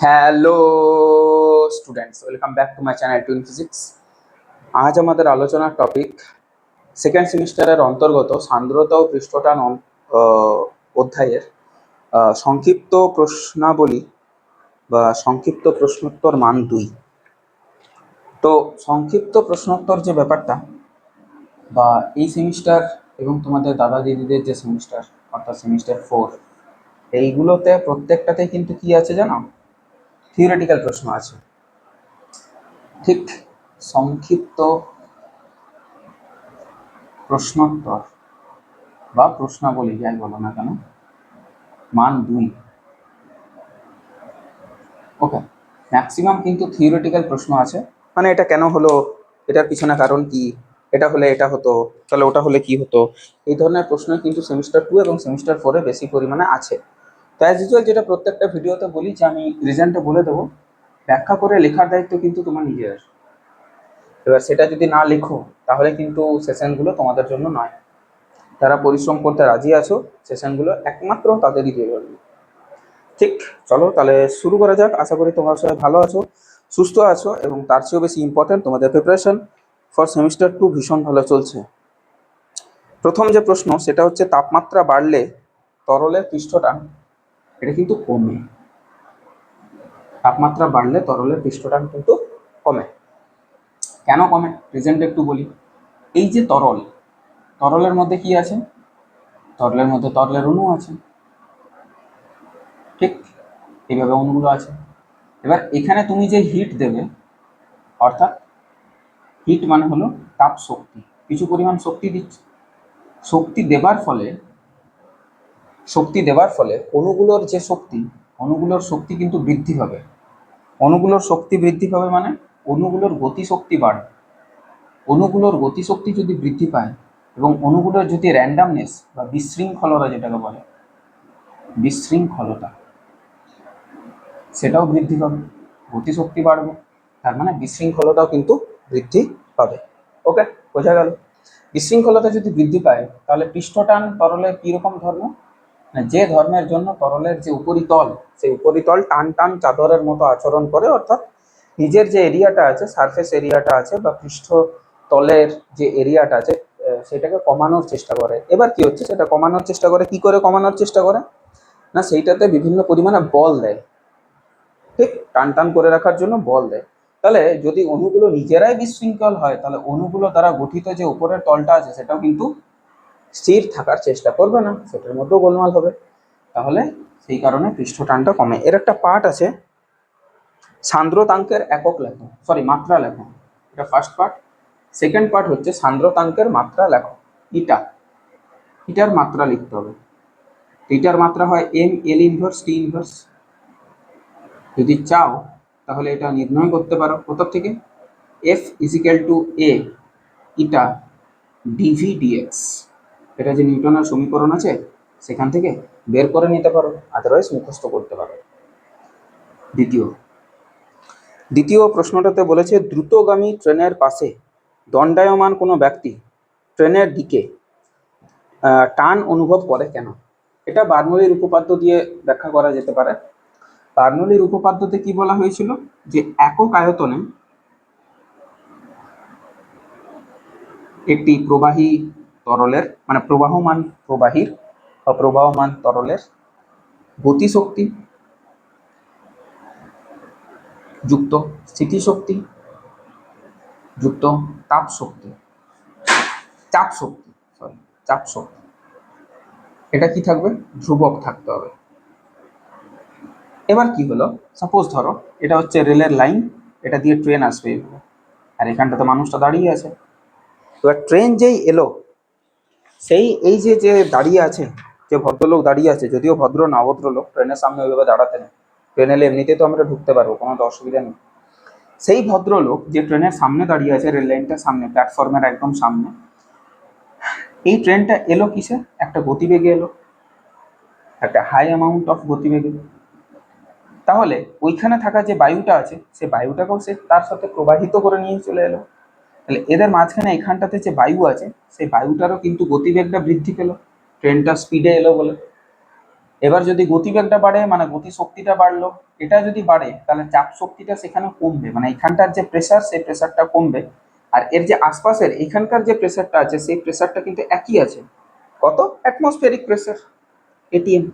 Hello students welcome back to my channel twin physics আজ আমাদের আলোচনার টপিক সেকেন্ড সেমিস্টারের অন্তর্গত সান্দ্রতা ও পৃষ্ঠটান অধ্যায়ের সংক্ষিপ্ত প্রশ্নাবলী বা সংক্ষিপ্ত প্রশ্নোত্তর মান দুই। তো সংক্ষিপ্ত প্রশ্নোত্তর যে ব্যাপারটা বা এই সেমিস্টার এবং তোমাদের দাদা দিদিদের যে সেমিস্টার অর্থাৎ সেমিস্টার ফোর এইগুলোতে প্রত্যেকটাতে কিন্তু কি আছে জানো? থিওরিটিক্যাল প্রশ্ন আছে। ঠিক সংক্ষিপ্ত প্রশ্নোত্তর বা প্রশ্নাবলী যাই বলো না কেন, মান দুই। ওকে ম্যাক্সিমাম কিন্তু থিওরিটিক্যাল প্রশ্ন আছে। মানে এটা কেন হলো? এটার পিছনে কারণ কি? এটা হলে এটা হতো, তাহলে ওটা হলে কি হতো? এই ধরনের প্রশ্ন কিন্তু সেমিস্টার টু এবং সেমিস্টার ফোরে বেশি পরিমাণে আছে। তো অ্যাজ ইউজুয়াল যেটা প্রত্যেকটা ভিডিওতে বলি যে আমি রিজনটা বলে দেবো, ব্যাখ্যা করে লেখার দায়িত্ব কিন্তু তোমার নিজের। এবার সেটা যদি না লেখো, তাহলে কিন্তু সেশনগুলো তোমাদের জন্য নয়। যারা পরিশ্রম করতে রাজি আছো সেশনগুলো একমাত্র তাদেরই দিয়ে পারবে ঠিক, চলো তাহলে শুরু করা যাক। আশা করি তোমরা সবাই ভালো আছো, সুস্থ আছো, এবং তার চেয়েও বেশি ইম্পর্ট্যান্ট তোমাদের প্রিপারেশন ফর সেমিস্টার টু ভীষণ ভালো চলছে। প্রথম যে প্রশ্ন, সেটা হচ্ছে তাপমাত্রা বাড়লে তরলের পৃষ্ঠটান এটা কিন্তু কমে। তাপমাত্রা বাড়লে তরলের পৃষ্ঠটান কিন্তু কমে। কেন কমে? রিজেন্ট একটু বলি। এই যে তরল, তরলের মধ্যে কি আছে? তরলের মধ্যে তরলের অণু আছে। ঠিক এইভাবে অণুগুলো আছে। এবার এখানে তুমি যে হিট দেবে, অর্থাৎ হিট মানে হলো তাপ শক্তি কিছু পরিমাণ শক্তি দিচ্ছে। শক্তি দেবার ফলে শক্তি দেওয়ার ফলে অণুগুলোর যে শক্তি অণুগুলোর শক্তি কিন্তু বৃদ্ধি পাবে অণুগুলোর শক্তি বৃদ্ধি পাবে মানে অণুগুলোর গতিশক্তি বাড়বে। অণুগুলোর গতিশক্তি যদি বৃদ্ধি পায় এবং অণুগুলোর যদি র্যান্ডামনেস বা বিশৃঙ্খলতা যেটাকে বলে, বিশৃঙ্খলতা, সেটাও বৃদ্ধি পাবে, গতিশক্তি বাড়বে, তার মানে বিশৃঙ্খলতাও কিন্তু বৃদ্ধি পাবে। ওকে বোঝা গেল? বিশৃঙ্খলতা যদি বৃদ্ধি পায়, তাহলে পৃষ্ঠটান তরলের কীরকম ধর্ম? যে ধর্মের জন্য তরলের যে উপরিতল, সেই উপরিতল টান টান চাদরের মতো আচরণ করে, অর্থাৎ নিজের যে এরিয়াটা আছে সারফেস এরিয়াটা আছে বা পৃষ্ঠ তলের যে এরিয়াটা আছে সেটাকে কমানোর চেষ্টা করে। এবার কি হচ্ছে? সেটা কমানোর চেষ্টা করে। কি করে কমানোর চেষ্টা করে? না, সেইটাতে বিভিন্ন পরিমাণে বল দেয়। ঠিক টান টান করে রাখার জন্য বল দেয়। তাহলে যদি অণুগুলো নিজেরাই বিশৃঙ্খল হয়, তাহলে অণুগুলো দ্বারা গঠিত যে উপরের তলটা আছে, সেটাও কিন্তু স্থির থাকার চেষ্টা করবে না, সেটার মধ্যেও গোলমাল হবে। তাহলে সেই কারণে পৃষ্ঠটানটা কমে। এর একটা পার্ট আছে, সান্দ্রতাঙ্কের একক লেখো সরি মাত্রা লেখো এটা ফার্স্ট পার্ট সেকেন্ড পার্ট হচ্ছে সান্দ্রতাঙ্কের মাত্রা লেখো ইটা। ইটার মাত্রা লিখতে হবে। ইটার মাত্রা হয় M L inverse T inverse যদি চাও, তাহলে এটা নির্ণয় করতে পারো। কোথার থেকে F equal to A eta d v d x এটা যে নিউটনের সমীকরণ আছে, সেখান থেকে বের করে নিতে পারো আদারওয়াইজ মুখস্থ করতে পারো। দ্বিতীয়। দ্বিতীয় প্রশ্নটাতে বলেছে, দ্রুতগামী ট্রেনের পাশে দণ্ডায়মান কোনো ব্যক্তি ট্রেনের দিকে টান অনুভব করে কেন? এটা বার্নলির উপপাদ্য দিয়ে ব্যাখ্যা করা যেতে পারে। বার্নলির উপপাদ্যতে কি বলা হয়েছিল? যে একক আয়তনে একটি প্রবাহী তরলের মানে প্রবাহমান প্রবাহীর বা প্রবাহমান তরলের গতিশক্তি যুক্ত স্থিতিশক্তি যুক্ত তাপ শক্তি চাপ শক্তি সরি চাপ শক্তি এটা কি থাকবে? ধ্রুবক থাকতে হবে। এবার কি হলো? সাপোজ ধরো, এটা হচ্ছে রেলের লাইন, এটা দিয়ে ট্রেন আসবে। আর এখানটাতে মানুষটা দাঁড়িয়ে আছে। এবার ট্রেন যেই এলো সেই, এই যে যে দাঁড়িয়ে আছে যে ভদ্রলোক দাঁড়িয়ে আছে, যদিও ভদ্র না অভদ্রলোক ট্রেনের সামনে ওইভাবে দাঁড়াতে নেই ট্রেন এলে তো আমরা ঢুকতে পারব, কোনো তো অসুবিধা নেই। সেই ভদ্রলোক যে ট্রেনের সামনে দাঁড়িয়ে আছে, রেল লাইনটার সামনে, প্ল্যাটফর্মের একদম সামনে, এই ট্রেনটা এলো কিসে? একটা গতিবেগে এলো, একটা হাই অ্যামাউন্ট অফ গতিবেগে। তাহলে ওইখানে থাকা যে বায়ুটা আছে, সে বায়ুটাকেও সে তার সাথে প্রবাহিত করে নিয়ে চলে এলো। তাহলে এদের মাঝখানে এখানটাতে যে বায়ু আছে, সেই বায়ুটারও কিন্তু গতিবেগটা বৃদ্ধি পেল। ট্রেনটা স্পিডে এলো বলে। এবার যদি গতিবেগটা বাড়ে মানে গতি শক্তিটা বাড়লো, এটা যদি বাড়ে, তাহলে চাপ শক্তিটা সেখানে কমবে। মানে এখানটার যে প্রেসার সেই প্রেসারটা কমবে। আর এর যে আশপাশের এখানকার যে প্রেসারটা আছে, সেই প্রেসারটা কিন্তু একই আছে। কত? অ্যাটমসফেরিক প্রেসার এটিএম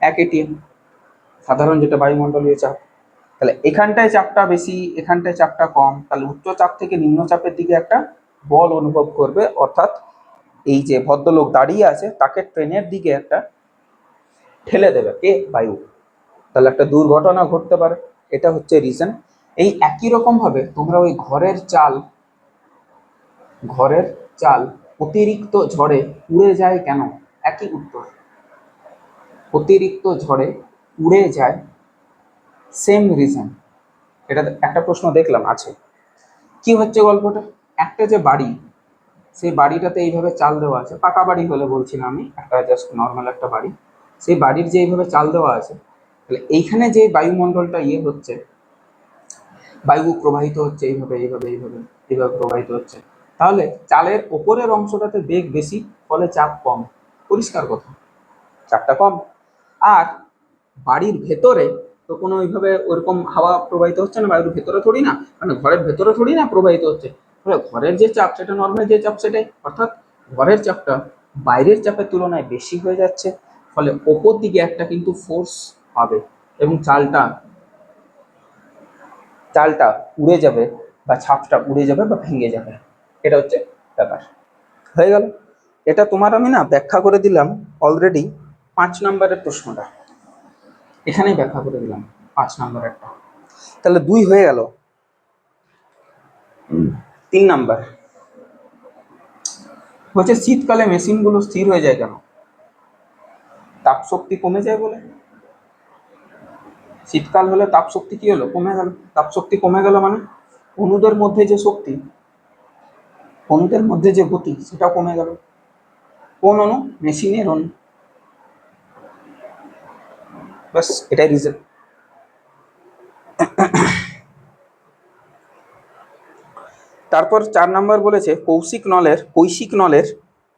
এক এটিএম সাধারণ যেটা বায়ুমণ্ডলীয় চাপ। তাহলে এখানটায় চাপটা বেশি, এখানটায় চাপটা কম। তাহলে উচ্চ চাপ থেকে নিম্ন চাপের দিকে একটা বল অনুভব করবে। অর্থাৎ এই যে ভদ্রলোক দাঁড়িয়ে আছে, তাকে ট্রেনের দিকে একটা ঠেলে দেবে, কে? বায়ু। তাহলে একটা দুর্ঘটনা ঘটতে পারে। এটা হচ্ছে রিজন এই একই রকম ভাবে তোমরা ওই ঘরের চাল ঘরের চাল অতিরিক্ত ঝড়ে উড়ে যায় কেন? একই উত্তর। অতিরিক্ত ঝড়ে উড়ে যায় সেম রিজন। এটা একটা প্রশ্ন দেখলাম, আছে। কি হচ্ছে গল্পটা? একটা যে বাড়ি, সেই বাড়িটাতে এইভাবে চাল দেওয়া আছে। পাকা বাড়ি হলে বলছি না আমি, একটা জাস্ট নর্মাল একটা বাড়ি। সেই বাড়ির যে এইভাবে চাল দেওয়া আছে, তাহলে এইখানে যে বায়ুমণ্ডলটা ইয়ে হচ্ছে, বায়ু প্রবাহিত হচ্ছে এইভাবে এইভাবে এইভাবে এইভাবে প্রবাহিত হচ্ছে, তাহলে চালের ওপরের অংশটাতে বেগ বেশি, ফলে চাপ কম। পরিষ্কার কথা, চাপটা কম। আর বাড়ির ভেতরে তো কোনো ওইভাবে ওরকম হাওয়া প্রবাহিত হচ্ছে না বায়ুর ভেতরে থোড়ি না মানে ঘরের ভেতরে থোড়ি না প্রবাহিত হচ্ছে। ফলে ঘরের যে চাপ, সেটা নর্মাল যে চাপ, সেটাই। অর্থাৎ ঘরের চাপটা বাইরের চাপের তুলনায় বেশি হয়ে যাচ্ছে, ফলে ওপর দিকে একটা কিন্তু ফোর্স পাবে এবং চালটা চালটা উড়ে যাবে বা ছাপটা উড়ে যাবে বা ভেঙে যাবে। এটা হচ্ছে ব্যাপার। হয়ে গেল। এটা তোমার আমি না ব্যাখ্যা করে দিলাম অলরেডি পাঁচ নম্বরের প্রশ্নটা। এখানেই ব্যাখ্যা করে দিলাম পাঁচ নাম্বার একটা। তাহলে দুই হয়ে গেল। তিন নাম্বার। হচ্ছে শীতকালে মেশিনগুলো স্থির হয়ে যায় কেন? তাপ শক্তি কমে যায় বলে। শীতকাল হলে তাপ শক্তি কি হলো? কমে গেল। তাপ শক্তি কমে গেল মানে অণুদের মধ্যে যে শক্তি অণুদের মধ্যে যে গতি সেটাও কমে গেল। কোন অণু? মেশিনের অণু। বাস, এটাই রিজন তারপর চার নাম্বার বলেছে, কৌশিক নলের, কৈশিক নলের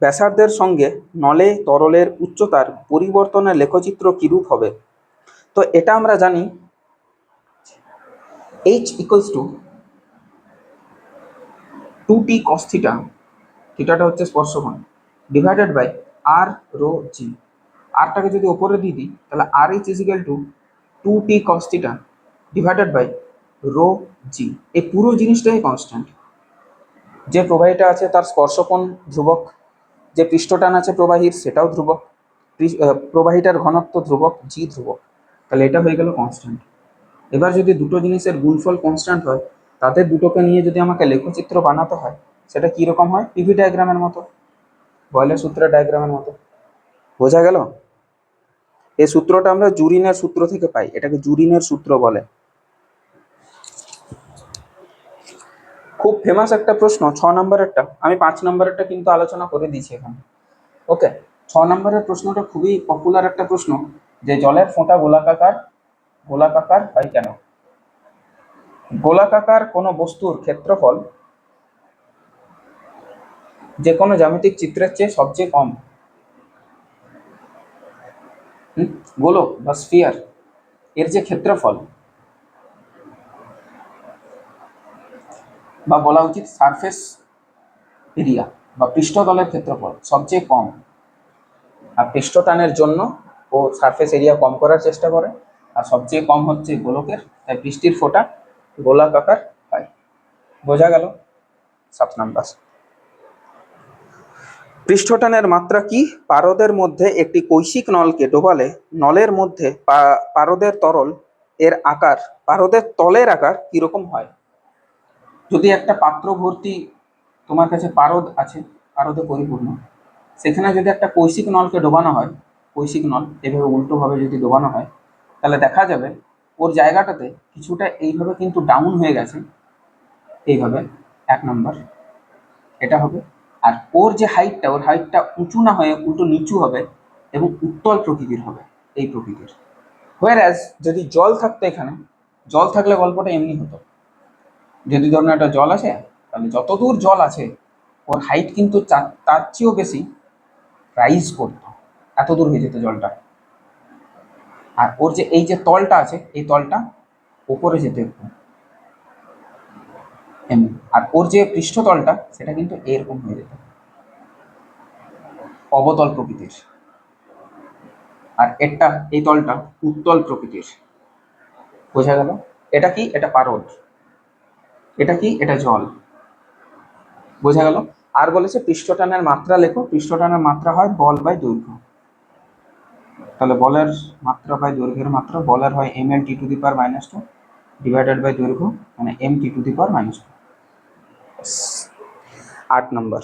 ব্যাসার্ধের সঙ্গে নলে তরলের উচ্চতার পরিবর্তনের লেখচিত্র কিরূপ হবে? তো এটা আমরা জানি H equals two two T cos theta থিটাটা হচ্ছে স্পর্শকোণ divided by R rho G আরটাকে যদি ওপরে দিয়ে দিই, তাহলে আর H equal to two T cos theta divided by rho g এই পুরো জিনিসটাই কনস্ট্যান্ট যে প্রবাহীটা আছে তার স্পর্শকোণ ধ্রুবক, যে পৃষ্ঠটান আছে প্রবাহীর সেটাও ধ্রুবক প্রবাহীটার ঘনত্ব ধ্রুবক জি ধ্রুবক। তাহলে এটা হয়ে গেল কনস্ট্যান্ট এবার যদি দুটো জিনিসের গুণফল কনস্ট্যান্ট হয় তাদের দুটোকে নিয়ে যদি আমাকে লেখচিত্র বানাতে হয়, সেটা কী রকম হয় পিভি ডায়াগ্রামের মতো। বয়লের সূত্রের ডায়াগ্রামের মতো। বোঝা গেল? এই সূত্রটা আমরা জুরিনের সূত্র থেকে পাই, এটাকে জুরিনের সূত্র বলে। খুব ফেমাস একটা প্রশ্ন, ছ নম্বরেরটা, আমি পাঁচ নম্বরেরটা কিন্তু আলোচনা করে দিয়েছি এখানে। ওকে ছ নম্বরের প্রশ্নটা খুবই পপুলার একটা প্রশ্ন, যে জলের ফোঁটা গোলাকার গোলাকার হয় কেন? গোলাকার কোনো বস্তুর ক্ষেত্রফল যে কোনো জ্যামিতিক চিত্রের চেয়ে সবচেয়ে কম। গোলক বা স্ফিয়ার, এর যে ক্ষেত্রফল বা বলা উচিত সারফেস এরিয়া বা পৃষ্ঠতলের ক্ষেত্রফল সবচেয়ে কম। আর পৃষ্ঠটানের জন্য ও সারফেস এরিয়া কম করার চেষ্টা করে। আর সবচেয়ে কম হচ্ছে গোলকের, তাই বৃষ্টির ফোঁটা গোলাকার হয়। বোঝা গেল? সাত নাম্বার। পৃষ্ঠটানের মাত্রা কি? পারদের মধ্যে একটি কৈশিক নলকে ডোবালে নলের মধ্যে পারদের তরল এর আকার, পারদের তলের আকার কীরকম হয়? যদি একটা পাত্র ভর্তি তোমার কাছে পারদ আছে, পারদে পরিপূর্ণ, সেখানে যদি একটা কৈশিক নলকে ডোবানো হয়, কৈশিক নল এভাবে উল্টোভাবে যদি ডোবানো হয়, তাহলে দেখা যাবে ওর জায়গাটাতে কিছুটা এইভাবে কিন্তু ডাউন হয়ে গেছে। এইভাবে এক নম্বর, এটা হবে আর ওর যে হাইটটা ওর হাইটটা উঁচু না হয়ে উল্টো নিচু হবে এবং উত্তল প্রকৃতির হবে এই প্রকৃতির। হোয়ার অ্যাজ যদি জল থাকতো এখানে, জল থাকলে গল্পটা এমনি হতো। যদি ধরুন একটা জল আছে, তাহলে যতদূর জল আছে, ওর হাইট কিন্তু তার চেয়েও বেশি রাইজ করতো এত দূর হয়ে যেত জলটা। আর ওর যে এই যে তলটা আছে, এই তলটা ওপরে যেতে একটু। এমনি। আর ওর যে পৃষ্ঠতলটা, সেটা কিন্তু এরকম হয়ে যেত। অবতল প্রকৃতির। আর এটা, এই তলটা উত্তল প্রকৃতির। বোঝা গেল? এটা কি? এটা পারদ। এটা কি? এটা জল। বোঝা গেল? আর বলেছে পৃষ্ঠটানের মাত্রা লেখো। পৃষ্ঠটানের মাত্রা হয় বল বাই দৈর্ঘ্য। তাহলে বলের মাত্রা বাই দৈর্ঘ্যের মাত্রা, বলের হয় M L T to the power minus two divided by দৈর্ঘ্য মানে M T to the power minus two আট নম্বর।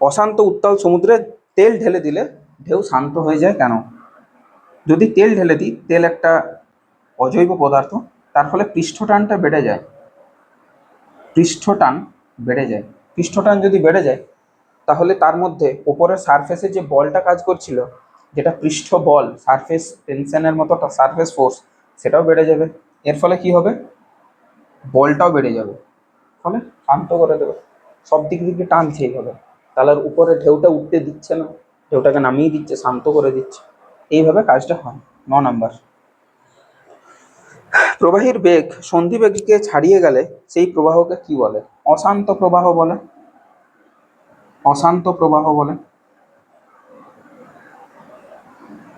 অশান্ত উত্তাল সমুদ্রে তেল ঢেলে দিলে ঢেউ শান্ত হয়ে যায় কেন? যদি তেল ঢেলে দিই, তেল একটা অজৈব পদার্থ, তার ফলে পৃষ্ঠটানটা বেড়ে যায়। পৃষ্ঠটান বেড়ে যায়। পৃষ্ঠটান যদি বেড়ে যায়, তাহলে তার মধ্যে ওপরের সারফেসে যে বলটা কাজ করছিল, যেটা পৃষ্ঠ বল সারফেস টেনশনের মতো সারফেস ফোর্স সেটাও বেড়ে যাবে। এর ফলে কি হবে? বলটাও বেড়ে যাবে। ফলে শান্ত করে দেবে। সব দিক দিকে টানছে এইভাবে তাহলে আর উপরে ঢেউটা উঠতে দিচ্ছে না। ঢেউটাকে নামিয়ে দিচ্ছে, শান্ত করে দিচ্ছে। এইভাবে কাজটা হয়। ন নাম্বার। প্রবাহীর বেগ সন্ধি বেগকে ছাড়িয়ে গেলে সেই প্রবাহকে কি বলে? অশান্ত প্রবাহ বলে। অশান্ত প্রবাহ বলে।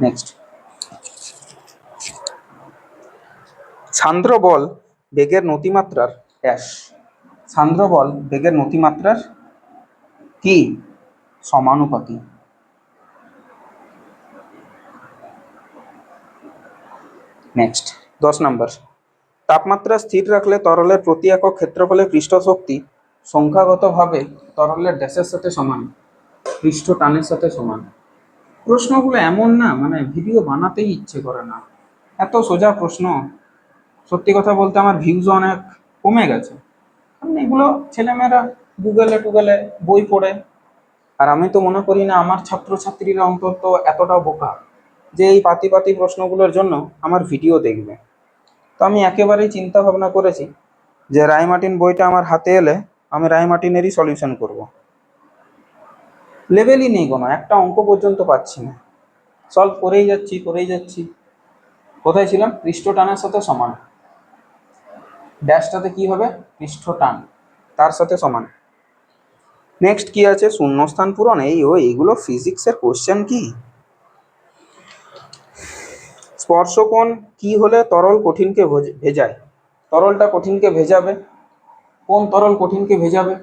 নেক্সট সান্দ্র বল বেগের নতিমাত্রার ড্যাশ সান্দ্র বল বেগের নতিমাত্রার কি সমানুপাতি? নেক্সট দশ নম্বর। তাপমাত্রা স্থির রাখলে তরলের প্রতি একক ক্ষেত্রফলে পৃষ্ঠ শক্তি সংখ্যাগতভাবে তরলের ড্যাশের সাথে সমান পৃষ্ঠ টানের সাথে সমান। প্রশ্নগুলো এমন না মানে ভিডিও বানাতেই ইচ্ছে করে না। এত সোজা প্রশ্ন। সত্যি কথা বলতে আমার ভিউজ অনেক কমে গেছে। এগুলো ছেলেমেয়েরা গুগলে টুগলে বই পড়ে। আর আমি তো মনে করি না, আমার ছাত্রছাত্রীরা অন্তত এতটা বোকা যে এই পাতি পাতি প্রশ্নগুলোর জন্য আমার ভিডিও দেখবে। তো আমি একেবারেই চিন্তা ভাবনা করেছি যে রায়মার্টিন বইটা আমার হাতে এলে আমি রায়মার্টিনেরই সলিউশন করব। লেভেলই নেই কোনো, একটা অঙ্ক পর্যন্ত পাচ্ছি না। সলভ করেই যাচ্ছি করেই যাচ্ছি। কোথায় ছিলাম? পৃষ্ঠ টানের সাথে সমান। ড্যাশটাতে কি হবে? পৃষ্ঠ টান তার সাথে সমান। নেক্সট কি আছে? শূন্যস্থান পূরণ। এই ও এইগুলো ফিজিক্সের কোশ্চেন কি? স্পর্শকোণ কি হলে তরল কঠিনকে ভোজ- ভেজায়? তরলটা কঠিনকে ভেজাবে। কোন তরল কঠিনকে ভেজাবে?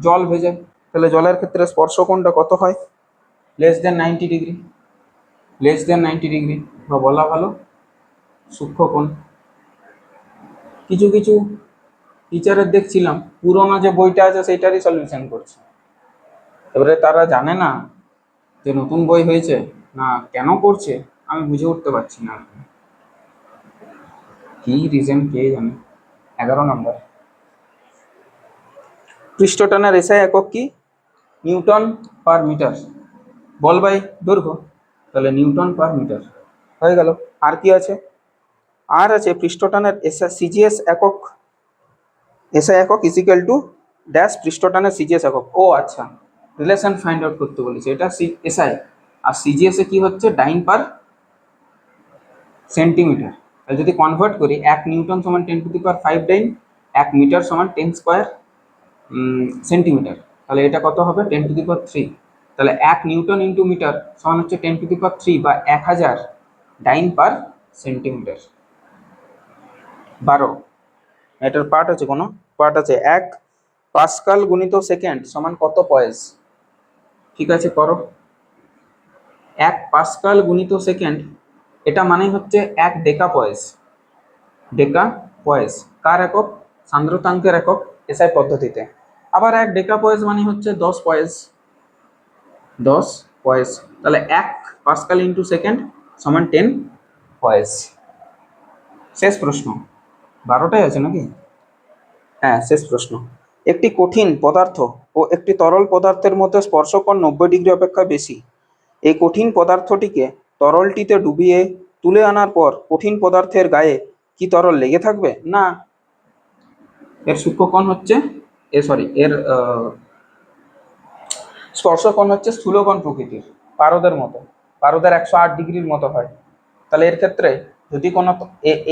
জল ভেজায়। তাহলে জলের ক্ষেত্রে স্পর্শকোণটা কত হয়? Less than ninety degree. Less than ninety degree. বা বলা ভালো সূক্ষ্মকোণ কিছু কিছু টিচারের দেখছিলাম, পুরোনো যে বইটা আছে সেইটারই সলিউশন করছে। এবারে তারা জানে না যে নতুন বই হয়েছে, না কেন করছে, আমি বুঝে উঠতে পারছি না কি। রিজন কে জানে? এগারো নম্বর। পৃষ্ঠটানের এসআই একক কি? Newton per metre. Ball by দৈর্ঘ্য। তাহলে নিউটন পার মিটার। হয়ে গেল। আর কি আছে? আর আছে পৃষ্ঠটানের এসআই সিজিএস একক এসআই একক ইজিক্যাল টু ড্যাশ পৃষ্ঠটানের সিজিএস একক। ও আচ্ছা। রিলেশন ফাইন্ড আউট করতে বলেছে। এটা সি এসআই আর সিজিএস এ কি হচ্ছে? ডাইন পার সেন্টিমিটার তাহলে যদি কনভার্ট করি, এক নিউটন সমান ten to the power five dyne, এক মিটার সমান টেন স্কোয়ার সেন্টিমিটার তাহলে এটা কত হবে? Ten to the power three তাহলে এক নিউটন ইন্টু মিটার সমান হচ্ছে ten to the power three বা এক হাজার ডাইন পার সেন্টিমিটার বারো। এটার পার্ট আছে কোনো? পার্ট আছে এক। পাস্কাল গুণিত সেকেন্ড সমান কত পয়েস ঠিক আছে, করো। এক পাস্কাল গুণিত সেকেন্ড এটা মানে হচ্ছে এক ডেকা পয়েস ডেকা পয়েস কার একক? সান্দ্রতাঙ্কের একক এসআই পদ্ধতিতে। আবার এক ডেকা পয়েস মানে হচ্ছে দশ পয়েস দশ পয়েস তাহলে এক পাস্কাল ইন্টু সেকেন্ড সমান টেন পয়েস শেষ প্রশ্ন। বারোটাই আছে নাকি? হ্যাঁ শেষ প্রশ্ন। একটি কঠিন পদার্থ ও একটি তরল পদার্থের মধ্যে স্পর্শকোণ নব্বই ডিগ্রি অপেক্ষা বেশি। এই কঠিন পদার্থটিকে তরলটিতে ডুবিয়ে তুলে আনার পর কঠিন পদার্থের গায়ে কি তরল লেগে থাকবে? না। এর সূক্ষ্মকণ হচ্ছে এ সরি এর স্পর্শকণ হচ্ছে স্থূলকণ প্রকৃতির পারদের মতো। পারদের একশো আট ডিগ্রির মতো হয়। তাহলে এর ক্ষেত্রে যদি কোনো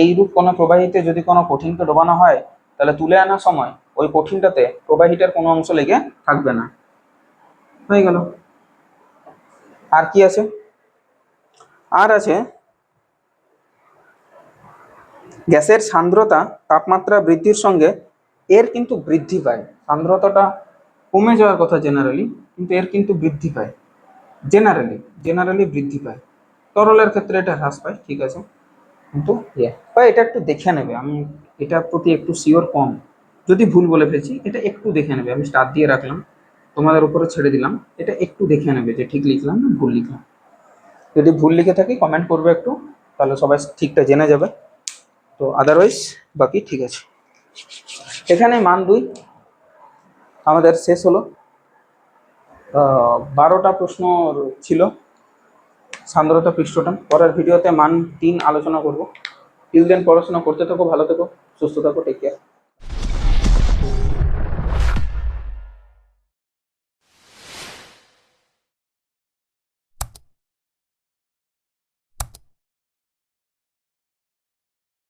এইরূপ কোনো প্রবাহিতে যদি কোনো কঠিনকে ডোবানো হয়, তাহলে তুলে আনার সময় ওই কঠিনটাতে প্রবাহিটার কোনো অংশ লেগে থাকবে না। হয়ে গেল। আর কি আছে? আর আছে, গ্যাসের সান্দ্রতা, তাপমাত্রা বৃদ্ধির সঙ্গে এর কিন্তু বৃদ্ধি পায়। সান্দ্রতাটা কমে যাওয়ার কথা জেনারেলি কিন্তু এর কিন্তু বৃদ্ধি পায়। জেনারেলি জেনারেলি বৃদ্ধি পায়। তরলের ক্ষেত্রে এটা হ্রাস পায়, ঠিক আছে। কিন্তু ইয়ে বা এটা একটু দেখে নেবে। আমি এটার প্রতি একটু শিওর কম। যদি ভুল বলে ফেলছি, এটা একটু দেখে নেবে। আমি স্টার দিয়ে রাখলাম। তোমাদের উপরে ছেড়ে দিলাম। এটা একটু দেখে নেবে যে ঠিক লিখলাম না ভুল লিখলাম। যদি ভুল লিখে থাকি কমেন্ট করবে একটু। তাহলে সবাই ঠিকটা জেনে যাবে। তো আদারওয়াইজ বাকি ঠিক আছে। এখানে মান দুই। আমাদের শেষ হলো। বারোটা প্রশ্ন ছিল। সান্দ্রতা পৃষ্ঠটান পরের ভিডিওতে মান তিন আলোচনা করব। টিল দেন পড়াশোনা করতে থাকো, ভালো থেকো, সুস্থ থাকো টেক কেয়ার